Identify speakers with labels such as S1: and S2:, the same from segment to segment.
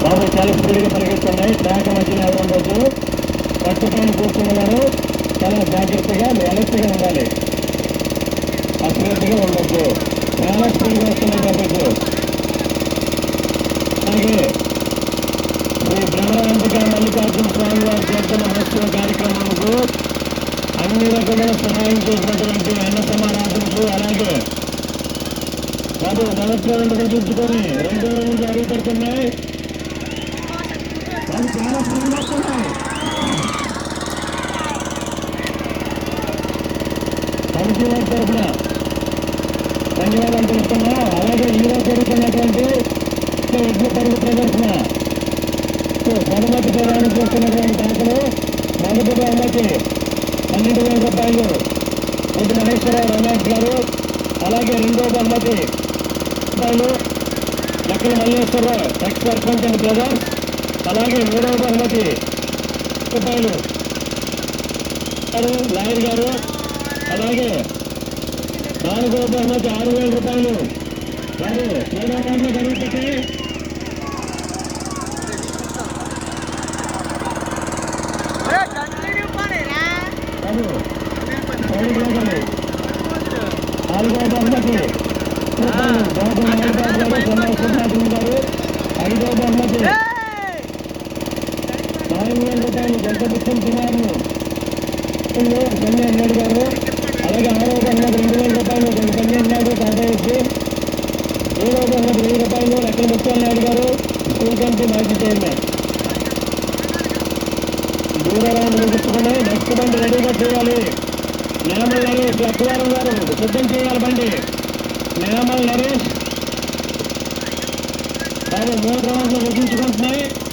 S1: బాబు చాలా స్పీడ్గా పరిగెత్తున్నాయి ట్రాక్ మధ్యలో ఎవరు ఉండొచ్చు పట్టుకొని కూర్చున్నవారు చాలా జాగ్రత్తగా అలర్ట్గా ఉండాలి అశ్రద్ధగా ఉండొచ్చు చాలా స్పీడ్గా వస్తున్నాయి కాబట్టి అలాగే శ్రీ బ్రహ్మరాంతిక మల్లికార్జున స్వామి వారి చేత మహోత్సవ కార్యక్రమాలకు అన్ని రకమైన సహాయం చేసినటువంటి అన్న సమాన బాబు మొదట్లో రెండు రెండో రౌండ్ అడుగుపెడుతున్నాయి అది చాలా స్పీడ్గా వస్తున్నాయి తరఫున ధన్యవాదాలు తెలుస్తున్నా అలాగే ఈరోజు జరుగుతున్నటువంటి ఎడ్ల పరుగు ప్రదర్శన బహుమతి ప్రదానం చేస్తున్నటువంటి దాఖలు మొదటి బహుమతి పన్నెండు వేల రూపాయలు. ఇది మహేశ్వరరావు రమేష్ గారు. అలాగే రెండో బహుమతి రూపాయలు Lakkala Malleswararao ex sarpanch and brothers అలాగే మూడవ బహుమతి రూపాయలు లాయర్ గారు అలాగే నాలుగో బహుమతి ఆరు వేల రూపాయలు. మరి మూడో బహుమతి జరుగుతుంది బాబు సైడ్ లేకండి నాలుగో బహుమతి ఐదో బహుమతి నాలుగు వేల రూపాయలు జగదీశం కుమార్ను కళ్యాణ్ నాయుడు గారు అలాగే ఆరో బహుమతి రెండు వేల రూపాయలు కళ్యాణ్ నాయుడు ఏడో బహుమతి వెయ్యి రూపాయలు ముత్యాల నాయుడు గారు స్కూల్ కమిటీ మాజీ చైర్మన్ నెక్స్ట్ బండి రెడీగా చేయాలి. నేమల్ నరేష్ లక్వారం గారు సిద్ధం చేయాలి బండి ત્યારે બે પ્રવાસો વધુ ચૂકસ નહીં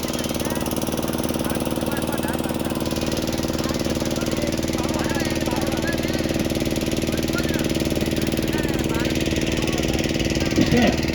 S1: Yeah.